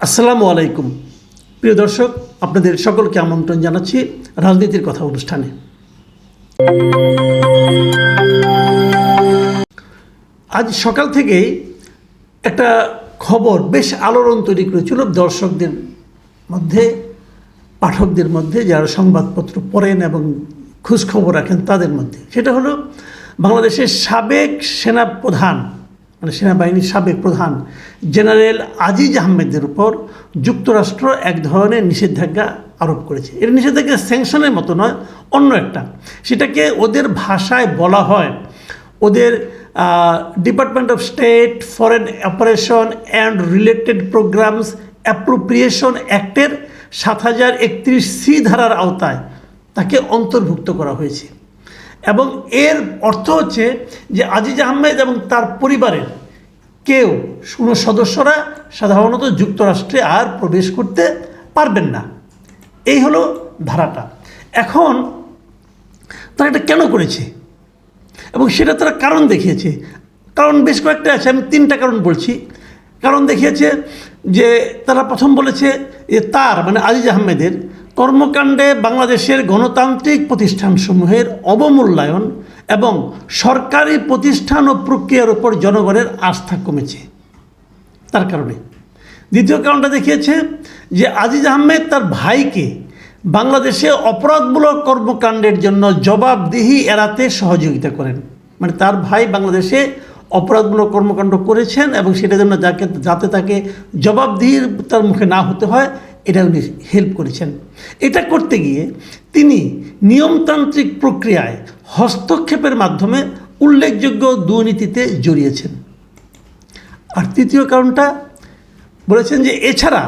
আসসালামু আলাইকুম। প্রিয় দর্শক, আপনাদের সকলকে আমন্ত্রণ জানাচ্ছি রাজনীতির কথা অনুষ্ঠানে। আজ সকাল থেকেই একটা খবর বেশ আলোড়ন তৈরি করেছিল দর্শকদের মধ্যে, পাঠকদের মধ্যে, যারা সংবাদপত্র পড়েন এবং খোঁজখবর রাখেন তাদের মধ্যে। সেটা হলো বাংলাদেশের সাবেক সেনা প্রধান মানে সেনাবাহিনীর সাবেক প্রধান জেনারেল আজিজ আহমেদের উপর যুক্তরাষ্ট্র এক ধরনের নিষেধাজ্ঞা আরোপ করেছে। এর নিষেধাজ্ঞা স্যাংশনের মতো নয়, অন্য একটা। সেটাকে ওদের ভাষায় বলা হয় ওদের department of state foreign operation and related programmes appropriation অ্যাক্টের সাত হাজার একত্রিশ সি ধারার আওতায় তাকে অন্তর্ভুক্ত করা হয়েছে। এবং এর অর্থ হচ্ছে যে আজিজ আহমেদ এবং তার পরিবারের কেউ কোনো সদস্যরা সাধারণত যুক্তরাষ্ট্রে আর প্রবেশ করতে পারবেন না। এই হলো ধারাটা। এখন তারা এটা কেন করেছে? এবং সেটা তারা কারণ দেখিয়েছে। কারণ বেশ কয়েকটা আছে, আমি তিনটা কারণ বলছি। কারণ দেখিয়েছে যে তারা প্রথম বলেছে যে তার মানে আজিজ আহমেদের কর্মকাণ্ডে বাংলাদেশের গণতান্ত্রিক প্রতিষ্ঠানসমূহের অবমূল্যায়ন এবং সরকারি প্রতিষ্ঠান ও প্রক্রিয়ার উপর জনগণের আস্থা কমেছে। তার কারণে। দ্বিতীয় কারণটা দেখিয়েছে যে আজিজ আহমেদ তার ভাইকে বাংলাদেশে অপরাধমূলক কর্মকাণ্ডের জন্য জবাবদিহি এড়াতে সহযোগিতা করেন। মানে তার ভাই বাংলাদেশে অপরাধমূলক কর্মকাণ্ড করেছেন এবং সেটার জন্য যাকে, যাতে তাকে জবাবদিহির তার মুখে না হতে হয় এটা উনি হেল্প করেছেন। এটা করতে গিয়ে তিনি নিয়মতান্ত্রিক প্রক্রিয়ায় হস্তক্ষেপের মাধ্যমে উল্লেখযোগ্য দুর্নীতিতে জড়িয়েছেন। আর তৃতীয় কারণটা বলেছেন যে এছাড়া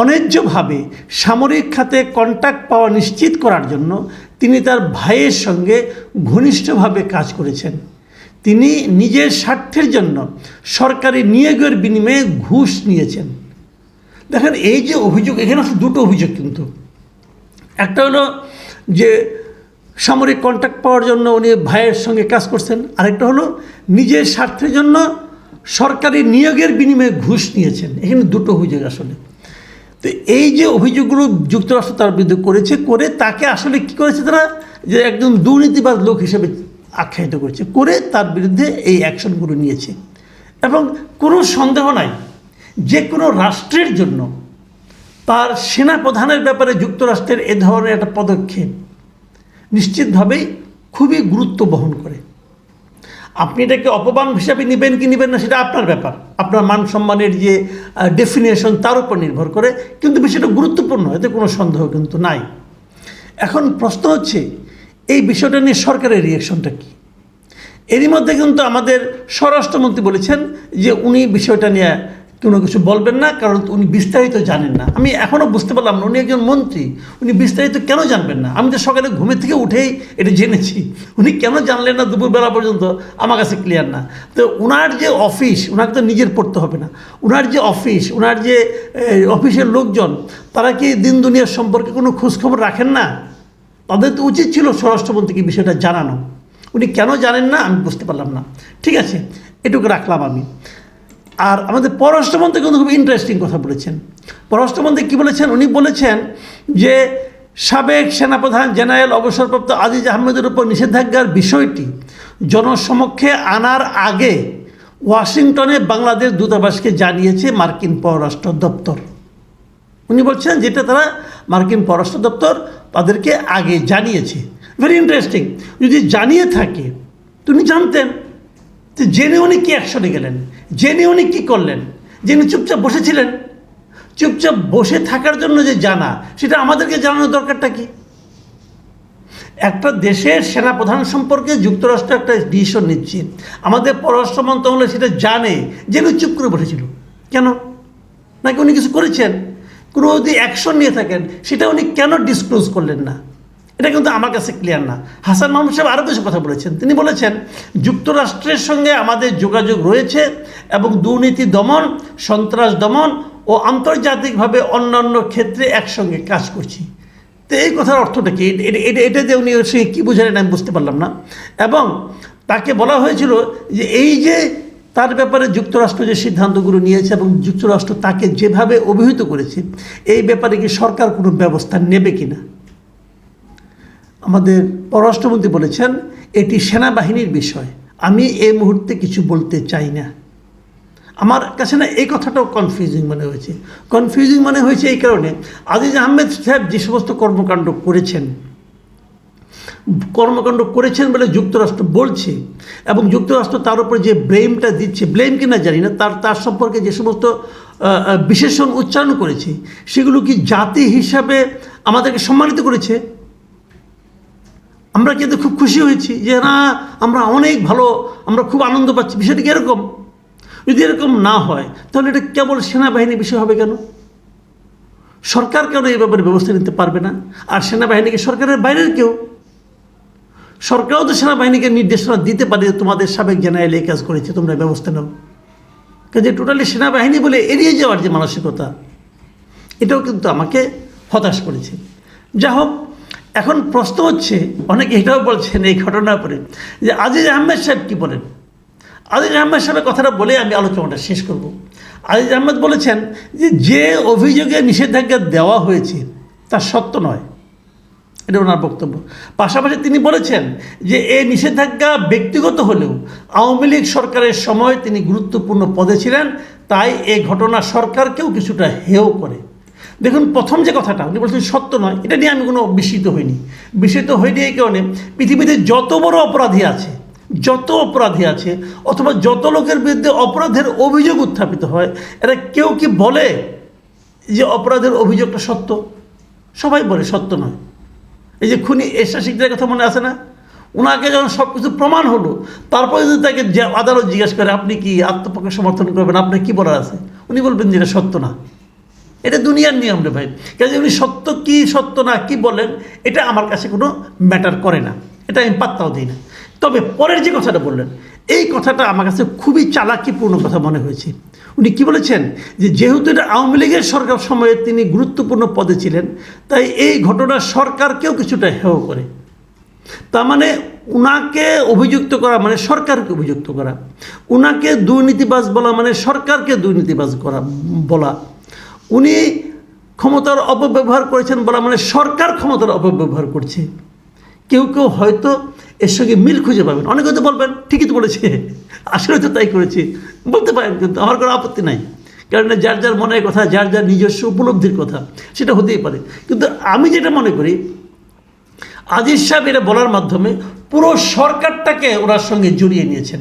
অন্যায্যভাবে সামরিক খাতে কন্ট্যাক্ট পাওয়া নিশ্চিত করার জন্য তিনি তার ভাইয়ের সঙ্গে ঘনিষ্ঠভাবে কাজ করেছেন। তিনি নিজের স্বার্থের জন্য সরকারি নিয়োগের বিনিময়ে ঘুষ নিয়েছেন। দেখেন, এই যে অভিযোগ, এখানে আছে দুটো অভিযোগ কিন্তু। একটা হলো যে সামরিক কন্ট্যাক্ট পাওয়ার জন্য উনি ভাইয়ের সঙ্গে কাজ করছেন। আরেকটা হলো নিজের স্বার্থের জন্য সরকারি নিয়োগের বিনিময়ে ঘুষ নিয়েছেন। এখানে দুটো অভিযোগ আসলে। তো এই যে অভিযোগগুলো যুক্তরাষ্ট্র তার বিরুদ্ধে করেছে, করে তাকে আসলে কী করেছে তারা? যে একজন দুর্নীতিবাদ লোক হিসেবে আখ্যায়িত করেছে। করে তার বিরুদ্ধে এই অ্যাকশনগুলো নিয়েছে। এবং কোনো সন্দেহ নাই যে কোনো রাষ্ট্রের জন্য তার সেনা প্রধানের ব্যাপারে যুক্তরাষ্ট্রের এ ধরনের একটা পদক্ষেপ নিশ্চিতভাবেই খুবই গুরুত্ব বহন করে। আপনি এটাকে অপমান হিসাবে নেবেন কি নেবেন না সেটা আপনার ব্যাপার। আপনার মান সম্মানের যে ডেফিনেশন তার উপর নির্ভর করে, কিন্তু বিষয়টা গুরুত্বপূর্ণ, এতে কোনো সন্দেহ কিন্তু নাই। এখন প্রশ্ন হচ্ছে, এই বিষয়টা নিয়ে সরকারের রিয়াকশনটা কী? এরই মধ্যে কিন্তু আমাদের স্বরাষ্ট্রমন্ত্রী বলেছেন যে উনি বিষয়টা নিয়ে কোনো কিছু বলবেন না, কারণ উনি বিস্তারিত জানেন না। আমি এখনও বুঝতে পারলাম না, উনি একজন মন্ত্রী। উনি বিস্তারিত কেন জানবেন না? আমি তো সকালে ঘুমের থেকে উঠেই এটা জেনেছি। উনি কেন জানলেন না দুপুরবেলা পর্যন্ত? আমার কাছে ক্লিয়ার না। তো ওনার যে অফিস ওনাকে তো নিজের পড়তে হবে না। ওনার যে অফিস ওনার যে অফিসের লোকজন, তারা কি দিন দুনিয়ার সম্পর্কে কোনো খোঁজখবর রাখেন না? তাদের তো উচিত ছিল স্বরাষ্ট্রমন্ত্রীকে বিষয়টা জানানো। উনি কেন জানেন না, আমি বুঝতে পারলাম না। ঠিক আছে, এটুকু রাখলাম আমি। আর আমাদের পররাষ্ট্রমন্ত্রী কিন্তু খুব ইন্টারেস্টিং কথা বলেছেন। পররাষ্ট্রমন্ত্রী কী বলেছেন? উনি বলেছেন যে সাবেক সেনাপ্রধান জেনারেল অবসরপ্রাপ্ত আজিজ আহমেদের উপর নিষেধাজ্ঞার বিষয়টি জনসমক্ষে আনার আগে ওয়াশিংটনে বাংলাদেশ দূতাবাসকে জানিয়েছে মার্কিন পররাষ্ট্র দপ্তর। উনি বলছেন যেটা তারা মার্কিন পররাষ্ট্র দপ্তর তাদেরকে আগে জানিয়েছে। ভেরি ইন্টারেস্টিং যদি জানিয়ে থাকে তুমি জানতেন। তো জেনে উনি কী অ্যাকশনে গেলেন? জেনে উনি কী করলেন? জেনে চুপচাপ বসেছিলেন, চুপচাপ বসে থাকার জন্য যে জানা, সেটা আমাদেরকে জানানোর দরকারটা কি? একটা দেশের সেনাপ্রধান সম্পর্কে যুক্তরাষ্ট্র একটা ডিসিশন নিচ্ছে। আমাদের পররাষ্ট্র মন্ত্রণালয় সেটা জানে জেনে চুপ করে বসেছিল। কেন? নাকি উনি কিছু করেছেন? কোনো যদি অ্যাকশন নিয়ে থাকেন, সেটা উনি কেন ডিসক্লোজ করলেন না? এটা কিন্তু আমার কাছে ক্লিয়ার না। হাসান মাহমুদ সাহেব আরও কিছু কথা বলেছেন। তিনি বলেছেন, যুক্তরাষ্ট্রের সঙ্গে আমাদের যোগাযোগ রয়েছে এবং দুর্নীতি দমন, সন্ত্রাস দমন ও আন্তর্জাতিকভাবে অন্যান্য ক্ষেত্রে একসঙ্গে কাজ করছি। তো এই কথার অর্থটা কি? এটা এটা দিয়ে উনি ওর সঙ্গে কী বোঝালেন আমি বুঝতে পারলাম না। এবং তাকে বলা হয়েছিল যে এই যে তার ব্যাপারে যুক্তরাষ্ট্র যে সিদ্ধান্তগুলো নিয়েছে এবং যুক্তরাষ্ট্র তাকে যেভাবে অভিহিত করেছে, এই ব্যাপারে কি সরকার কোনো ব্যবস্থা নেবে কিনা? আমাদের পররাষ্ট্রমন্ত্রী বলেছেন, এটি সেনাবাহিনীর বিষয়। আমি এই মুহূর্তে কিছু বলতে চাই না। আমার কাছে না এই কথাটাও কনফিউজিং মনে হয়েছে। কনফিউজিং মনে হয়েছে এই কারণে আজিজ আহমেদ সাহেব যে সমস্ত কর্মকাণ্ড করেছেন কর্মকাণ্ড করেছেন বলে যুক্তরাষ্ট্র বলছে এবং যুক্তরাষ্ট্র তার উপরে যে ব্লেমটা দিচ্ছে, ব্লেম কিনা জানি না, তার তার সম্পর্কে যে সমস্ত বিশেষণ উচ্চারণ করেছে, সেগুলো কি জাতি হিসাবে আমাদেরকে সম্মানিত করেছে? আমরা কিন্তু খুব খুশি হয়েছি যে, না, আমরা অনেক ভালো, আমরা খুব আনন্দ পাচ্ছি। বিষয়টা এরকম? যদি এরকম না হয়, তাহলে এটা কেবল সেনাবাহিনীর বিষয় হবে কেন? সরকার কেন এই ব্যাপারে ব্যবস্থা নিতে পারবে না? আর সেনাবাহিনীকে সরকারের বাইরের কেউ? সরকারও তো সেনাবাহিনীকে নির্দেশনা দিতে পারে, তোমাদের সাবেক জেনারেল এই কাজ করেছে, তোমরা ব্যবস্থা নাও। কাজে টোটালি সেনাবাহিনী বলে এড়িয়ে যাওয়ার যে মানসিকতা, এটাও কিন্তু আমাকে হতাশ করেছে। যা হোক এখন প্রশ্ন হচ্ছে, অনেকে এটাও বলছেন এই ঘটনার পরে, যে আজিজ আহমেদ সাহেব কী বলেন? আজিজ আহমেদ সাহেবের কথাটা বলে আমি আলোচনাটা শেষ করব। আজিজ আহমেদ বলেছেন যে যে অভিযোগে নিষেধাজ্ঞা দেওয়া হয়েছে, তা সত্য নয়। এটা ওনার বক্তব্য। পাশাপাশি তিনি বলেছেন যে এই নিষেধাজ্ঞা ব্যক্তিগত হলেও আওয়ামী লীগ সরকারের সময় তিনি গুরুত্বপূর্ণ পদে ছিলেন, তাই এ ঘটনা সরকারকেও কিছুটা হেয় করে। দেখুন, প্রথম যে কথাটা, উনি বলছেন, সত্য নয়। এটা নিয়ে আমি কোনো বিস্মিত হইনি। বিস্মিত হইনি এই কারণে পৃথিবীতে যত বড় অপরাধী আছে, যত অপরাধী আছে, অথবা যত লোকের বিরুদ্ধে অপরাধের অভিযোগ উত্থাপিত হয়, এরা কেউ কি বলে যে অপরাধের অভিযোগটা সত্য? সবাই বলে সত্য নয়। এই যে খুনি এশা শিকদারের কথা মনে আছে না? ওনাকে যখন সব কিছু প্রমাণ হলো, তারপরে যদি তাকে আদালত জিজ্ঞেস করে, আপনি কি আত্মপক্ষে সমর্থন করবেন? আপনার কি বলার আছে? উনি বলবেন যে এটা সত্য না। এটা দুনিয়ার নিয়ম রে ভাই। কাজে উনি সত্য কি সত্য না কি বলেন, এটা আমার কাছে কোনো ম্যাটার করে না। এটা আমি পাত্তাও দিই না। তবে পরের যে কথাটা বললেন, এই কথাটা আমার কাছে খুবই চালাকিপূর্ণ কথা মনে হয়েছে। উনি কি বলেছেন? যে যেহেতু এটা আওয়ামী লীগের সরকার সময়ে তিনি গুরুত্বপূর্ণ পদে ছিলেন, তাই এই ঘটনা সরকারকেও কিছুটা হেয় করে। তার মানে উনাকে অভিযুক্ত করা মানে সরকারকে অভিযুক্ত করা। উনাকে দুর্নীতিবাজ বলা মানে সরকারকে দুর্নীতিবাজ করা বলা। উনি ক্ষমতার অপব্যবহার করেছেন বলা মানে সরকার ক্ষমতার অপব্যবহার করছে। কেউ কেউ হয়তো এর সঙ্গে মিল খুঁজে পাবেন। অনেকে হয়তো বলবেন, ঠিকই তো বলেছে আসলে তো তাই করেছি। বলতে পারেন কিন্তু আমার কোনো আপত্তি নাই। কারণ যার যার মনের কথা, যার যার নিজস্ব উপলব্ধির কথা, সেটা হতেই পারে। কিন্তু আমি যেটা মনে করি, আজিজ সাহেব এটা বলার মাধ্যমে পুরো সরকারটাকে ওনার সঙ্গে জড়িয়ে নিয়েছেন।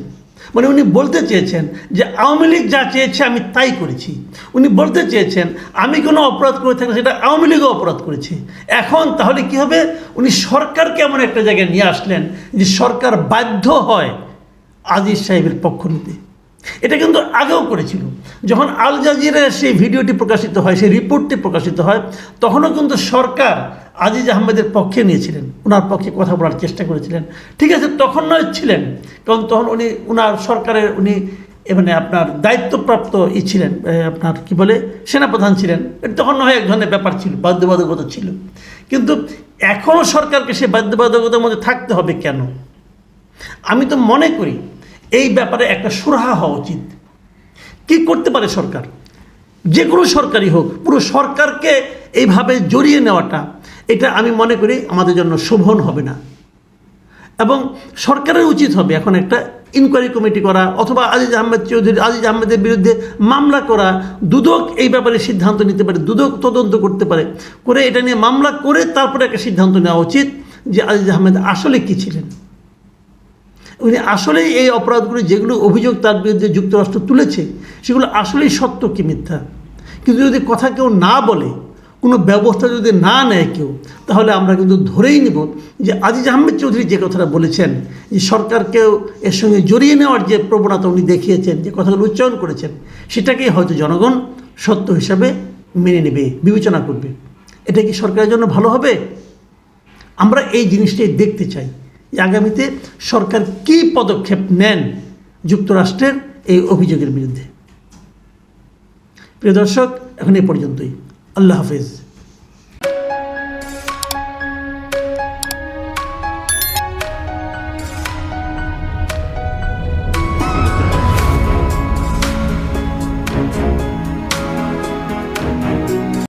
মানে উনি বলতে চেয়েছেন যে আওয়ামী লীগ যা চেয়েছে আমি তাই করেছি। উনি বলতে চেয়েছেন, আমি কোনো অপরাধ করে থাকলে সেটা আওয়ামী লীগও অপরাধ করেছে। এখন তাহলে কি হবে? উনি সরকারকে এমন একটা জায়গায় নিয়ে আসলেন যে সরকার বাধ্য হয় আজিজ সাহেবের পক্ষ নিতে। এটা কিন্তু আগেও করেছিল। যখন আল জাজিরার সেই ভিডিওটি প্রকাশিত হয়, সেই রিপোর্টটি প্রকাশিত হয়, তখনও কিন্তু সরকার আজিজ আহমেদের পক্ষে নিয়েছিলেন। ওনার পক্ষে কথা বলার চেষ্টা করেছিলেন। ঠিক আছে, তখন নয় ছিলেন, কারণ তখন উনি ওনার সরকারের উনি মানে আপনার দায়িত্বপ্রাপ্ত ই ছিলেন আপনার কি বলে, সেনাপ্রধান ছিলেন। তখন নয়, এক ধরনের ব্যাপার ছিল, বাধ্যবাধকতা ছিল। কিন্তু এখনও সরকারকে সে বাধ্যবাধকতার মধ্যে থাকতে হবে কেন? আমি তো মনে করি এই ব্যাপারে একটা সুরাহা হওয়া উচিত। কি করতে পারে সরকার? যে কোনো সরকারই হোক, পুরো সরকারকে এইভাবে জড়িয়ে নেওয়াটা, এটা আমি মনে করি আমাদের জন্য শোভন হবে না। এবং সরকারের উচিত হবে এখন একটা ইনকোয়ারি কমিটি করা অথবা আজিজ আহমেদ চৌধুরী, আজিজ আহমেদের বিরুদ্ধে মামলা করা, দুদক এই ব্যাপারে সিদ্ধান্ত নিতে পারে, দুদক তদন্ত করতে পারে, করে এটা নিয়ে মামলা করে তারপরে একটা সিদ্ধান্ত নেওয়া উচিত যে আজিজ আহমেদ আসলে কী ছিলেন। উনি আসলেই এই অপরাধগুলি, যেগুলো অভিযোগ তার বিরুদ্ধে যুক্তরাষ্ট্র তুলেছে, সেগুলো আসলেই সত্য কি মিথ্যা? কিন্তু যদি কথা কেউ না বলে, কোনো ব্যবস্থা যদি না নেয় কেউ, তাহলে আমরা কিন্তু ধরেই নেব যে আজিজ আহমেদ চৌধুরী যে কথাটা বলেছেন, যে সরকারকেও এর সঙ্গে জড়িয়ে নেওয়ার যে প্রবণতা উনি দেখিয়েছেন, যে কথাগুলো উচ্চারণ করেছেন, সেটাকেই হয়তো জনগণ সত্য হিসাবে মেনে নেবে, বিবেচনা করবে। এটা কি সরকারের জন্য ভালো হবে? আমরা এই জিনিসটাই দেখতে চাই। আগামীতে সরকার কি পদক্ষেপ নেন যুক্তরাষ্ট্রের এই অভিযোগের বিরুদ্ধে। প্রিয় দর্শক, এখন এ পর্যন্তই। আল্লাহ হাফিজ।